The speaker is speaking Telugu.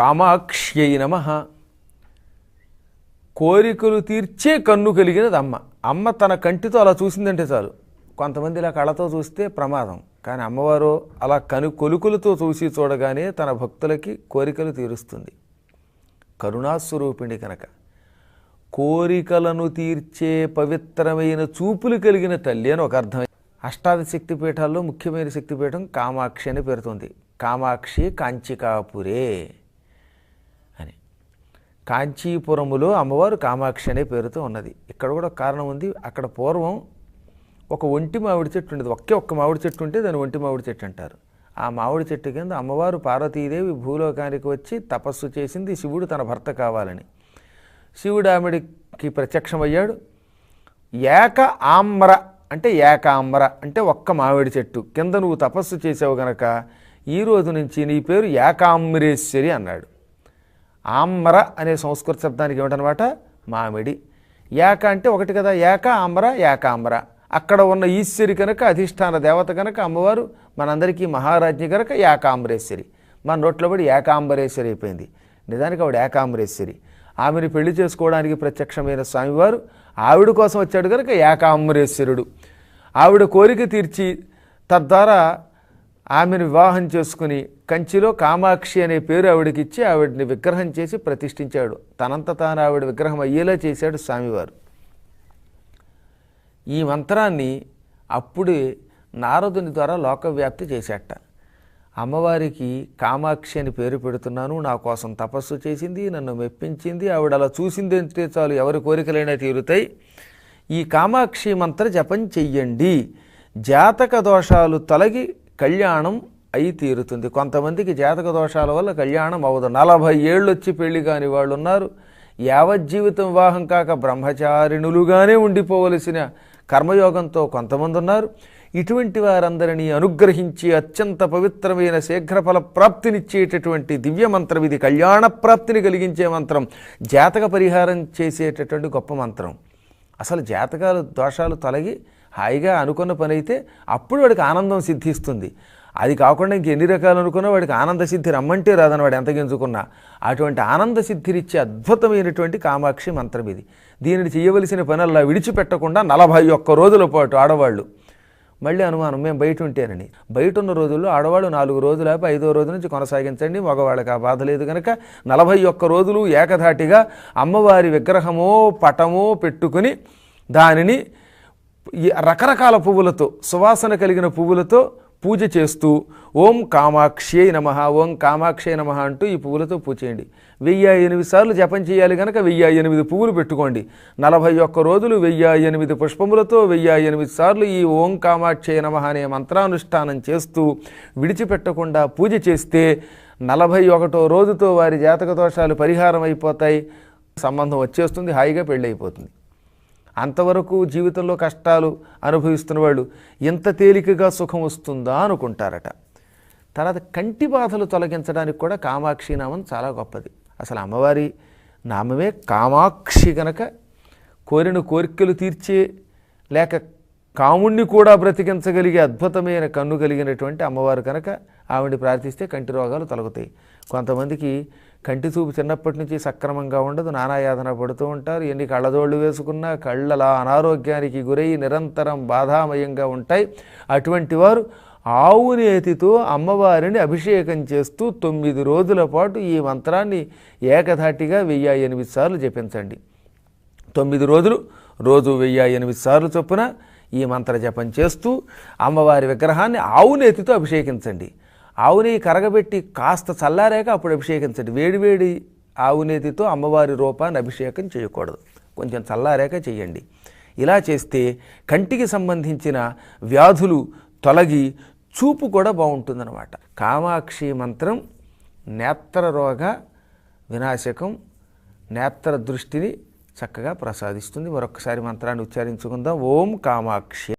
కామాక్ష్యై నమ. కోరికలు తీర్చే కన్ను కలిగినది అమ్మ. అమ్మ తన కంటితో అలా చూసిందంటే చాలు. కొంతమంది ఇలా కళ్ళతో చూస్తే ప్రమాదం. కానీ అమ్మవారు అలా కను కొలుకులతో చూసి చూడగానే తన భక్తులకి కోరికలు తీరుస్తుంది. కరుణాస్వరూపిణి కనుక కోరికలను తీర్చే పవిత్రమైన చూపులు కలిగిన తల్లి అని ఒక అర్థం. అష్టాది శక్తి పీఠాల్లో ముఖ్యమైన శక్తిపీఠం కామాక్షి అని పేరుతుంది. కామాక్షి కాంచికాపురే. కాంచీపురములో అమ్మవారు కామాక్షి అనే పేరుతో ఉన్నది. ఇక్కడ కూడా కారణం ఉంది. అక్కడ పూర్వం ఒక ఒంటి మామిడి చెట్టు ఉండేది. ఒకే ఒక్క మామిడి చెట్టు ఉంటే దాన్ని ఒంటి మామిడి చెట్టు అంటారు. ఆ మామిడి చెట్టు కింద అమ్మవారు పార్వతీదేవి భూలోకానికి వచ్చి తపస్సు చేసింది శివుడు తన భర్త కావాలని. శివుడు ఆమెడికి ప్రత్యక్షమయ్యాడు. ఏక ఆమ్ర అంటే ఏకాంబర అంటే ఒక్క మామిడి చెట్టు. కింద నువ్వు తపస్సు చేసావు గనక ఈ రోజు నుంచి నీ పేరు ఏకామ్రేశ్వరి అన్నాడు. ఆమ్ర అనే సంస్కృత శబ్దానికి ఏమిటనమాట? మామిడి. ఏక అంటే ఒకటి కదా ఏక ఆమ్ర ఏకామ్ర అక్కడ ఉన్న ఈశ్వరి కనుక అధిష్టాన దేవత కనుక అమ్మవారు మనందరికీ మహారాజ్ఞి కనుక ఏకాంబరేశ్వరి మన నోట్లో పడి ఏకాంబరేశ్వరి అయిపోయింది. నిజానికి ఆవిడ ఏకాంబరేశ్వరి ఆమెను పెళ్ళి చేసుకోవడానికి ప్రత్యక్షమైన స్వామివారు ఆవిడ కోసం వచ్చాడు కనుక ఏకాంబరేశ్వరుడు ఆవిడ కోరిక తీర్చి తద్వారా ఆమెను వివాహం చేసుకుని కంచిలో కామాక్షి అనే పేరు ఆవిడకిచ్చి ఆవిడని విగ్రహం చేసి ప్రతిష్ఠించాడు. తనంత తాను ఆవిడ విగ్రహం అయ్యేలా చేశాడు స్వామివారు. ఈ మంత్రాన్ని అప్పుడే నారదుని ద్వారా లోకవ్యాప్తి చేశాట. అమ్మవారికి కామాక్షి అని పేరు పెడుతున్నాను నా కోసం తపస్సు చేసింది నన్ను మెప్పించింది ఆవిడ అలా చూసింది అంటే చాలు ఎవరి కోరికలైనా తీరుతాయి. ఈ కామాక్షి మంత్ర జపం చెయ్యండి. జాతక దోషాలు తొలగి కళ్యాణం అయి తీరుతుంది. కొంతమందికి జాతక దోషాల వల్ల కళ్యాణం అవ్వదు. నలభై ఏళ్ళు వచ్చి పెళ్ళి కాని వాళ్ళు ఉన్నారు యావజ్జీవితం వివాహం కాక బ్రహ్మచారిణులుగానే ఉండిపోవలసిన కర్మయోగంతో కొంతమంది ఉన్నారు ఇటువంటి వారందరినీ అనుగ్రహించి అత్యంత పవిత్రమైన శీఘ్రఫల ప్రాప్తినిచ్చేటటువంటి దివ్య మంత్రం ఇది. కళ్యాణ ప్రాప్తిని కలిగించే మంత్రం. జాతక పరిహారం చేసేటటువంటి గొప్ప మంత్రం. అసలు జాతకాలు దోషాలు తొలగి హాయిగా అనుకున్న పని అయితే అప్పుడు వాడికి ఆనందం సిద్ధిస్తుంది. అది కాకుండా ఇంకెన్ని రకాలు అనుకున్నా వాడికి ఆనంద సిద్ధి రమ్మంటే రాదని వాడు ఎంత గింజుకున్నా అటువంటి ఆనంద సిద్ధినిచ్చే అద్భుతమైనటువంటి కామాక్షి మంత్రం ఇది. దీనిని చేయవలసిన పనల్లా విడిచిపెట్టకుండా నలభై ఒక్క రోజుల పాటు ఆడవాళ్ళు. మళ్ళీ అనుమానం మేము బయట ఉంటేనని. బయట ఉన్న రోజుల్లో ఆడవాళ్ళు నాలుగు రోజులు ఆపి ఐదో రోజు నుంచి కొనసాగించండి మగవాళ్ళకి ఆ బాధ లేదు కనుక నలభై ఒక్క రోజులు ఏకధాటిగా అమ్మవారి విగ్రహమో పటమో పెట్టుకుని దానిని రకరకాల పువ్వులతో సువాసన కలిగిన పువ్వులతో పూజ చేస్తూ ఓం కామాక్షే నమ ఓం కామాక్షే నమ అంటూ ఈ పువ్వులతో పూజ చేయండి. వెయ్యి ఎనిమిది సార్లు జపం చేయాలి కనుక వెయ్యి ఎనిమిది పువ్వులు పెట్టుకోండి. నలభై ఒక్క రోజులు వెయ్యి ఎనిమిది పుష్పములతో వెయ్యి ఎనిమిది సార్లు ఈ ఓం కామాక్షే నమ అనే మంత్రానుష్ఠానం చేస్తూ విడిచిపెట్టకుండా పూజ చేస్తే నలభై ఒకటో రోజుతో వారి జాతక దోషాలు పరిహారం అయిపోతాయి సంబంధం వచ్చేస్తుంది హాయిగా పెళ్ళైపోతుంది. అంతవరకు జీవితంలో కష్టాలు అనుభవిస్తున్న వాళ్ళు ఎంత తేలికగా సుఖం వస్తుందా అనుకుంటారట. తర్వాత కంటి బాధలు తొలగించడానికి కూడా కామాక్షి నామం చాలా గొప్పది. అసలు అమ్మవారి నామమే కామాక్షి గనక కోరిన కోరికలు తీర్చే లేక కాముణ్ణి కూడా బ్రతికించగలిగే అద్భుతమైన కన్ను కలిగినటువంటి అమ్మవారు కనుక ఆవిడ ప్రార్థిస్తే కంటి రోగాలు తొలగుతాయి. కొంతమందికి కంటి చూపు చిన్నప్పటి నుంచి సక్రమంగా ఉండదు నానాయాతన పడుతూ ఉంటారు. ఎన్ని కళ్ళజోళ్ళు వేసుకున్నా కళ్ళలా అనారోగ్యానికి గురై నిరంతరం బాధామయంగా ఉంటాయి. అటువంటి వారు ఆవు నేతితో అమ్మవారిని అభిషేకం చేస్తూ తొమ్మిది రోజుల పాటు ఈ మంత్రాన్ని ఏకధాటిగా వెయ్యి ఎనిమిది సార్లు జపించండి. తొమ్మిది రోజులు రోజు వెయ్యి ఎనిమిది సార్లు చొప్పున ఈ మంత్ర జపం చేస్తూ అమ్మవారి విగ్రహాన్ని ఆవు నేతితో అభిషేకించండి. ఆవు నెయ్యి కరగబెట్టి కాస్త చల్లారాక అప్పుడు అభిషేకించండి. వేడివేడి ఆవు నేతితో అమ్మవారి రూపాన్ని అభిషేకం చేయకూడదు. కొంచెం చల్లారాక చేయండి. ఇలా చేస్తే కంటికి సంబంధించిన వ్యాధులు తొలగి చూపు కూడా బాగుంటుందన్నమాట. కామాక్షి మంత్రం నేత్ర రోగ వినాశకం నేత్ర దృష్టిని చక్కగా ప్రసాదిస్తుంది. మరొకసారి మంత్రాన్ని ఉచ్చారించుకుందాం. ఓం కామాక్షి.